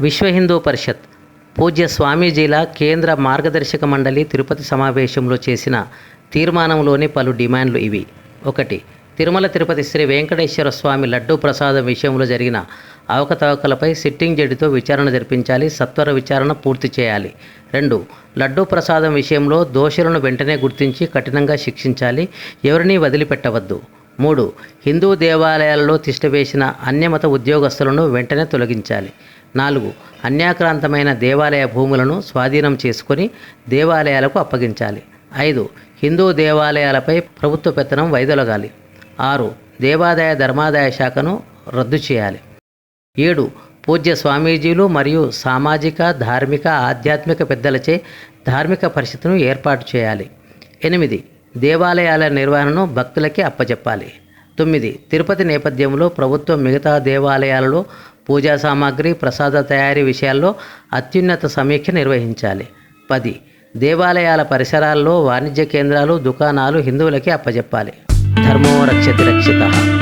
విశ్వ హిందూ పరిషత్ పూజ్య స్వామీజీల కేంద్ర మార్గదర్శక మండలి తిరుపతి సమావేశంలో చేసిన తీర్మానంలోని పలు డిమాండ్లు ఇవి. ఒకటి తిరుమల తిరుపతి శ్రీ వెంకటేశ్వర స్వామి లడ్డూ ప్రసాదం విషయంలో జరిగిన అవకతవకలపై సిట్టింగ్ జడ్జితో విచారణ జరిపించాలి సత్వర విచారణ పూర్తి చేయాలి. రెండు లడ్డూ ప్రసాదం విషయంలో దోషులను వెంటనే గుర్తించి కఠినంగా శిక్షించాలి ఎవరినీ వదిలిపెట్టవద్దు. మూడు హిందూ దేవాలయాలలో తిష్టవేసిన అన్యమత ఉద్యోగస్తులను వెంటనే తొలగించాలి. నాలుగు అన్యాక్రాంతమైన దేవాలయ భూములను స్వాధీనం చేసుకొని దేవాలయాలకు అప్పగించాలి. ఐదు హిందూ దేవాలయాలపై ప్రభుత్వ పెత్తనం వైదొలగాలి. ఆరు దేవాదాయ ధర్మాదాయ శాఖను రద్దు చేయాలి. ఏడు పూజ్య స్వామీజీలు మరియు సామాజిక ధార్మిక ఆధ్యాత్మిక పెద్దలచే ధార్మిక పరిస్థితులను ఏర్పాటు చేయాలి. ఎనిమిది దేవాలయాల నిర్వహణను భక్తులకే అప్పచెప్పాలి. తొమ్మిది తిరుపతి నేపథ్యంలో ప్రభుత్వం మిగతా దేవాలయాలలో పూజా సామాగ్రి ప్రసాద తయారీ విషయాల్లో అత్యున్నత సమీక్ష నిర్వహించాలి. పది దేవాలయాల పరిసరాల్లో వాణిజ్య కేంద్రాలు దుకాణాలు హిందువులకే అప్పచెప్పాలి. ధర్మో రక్షతి రక్షిత.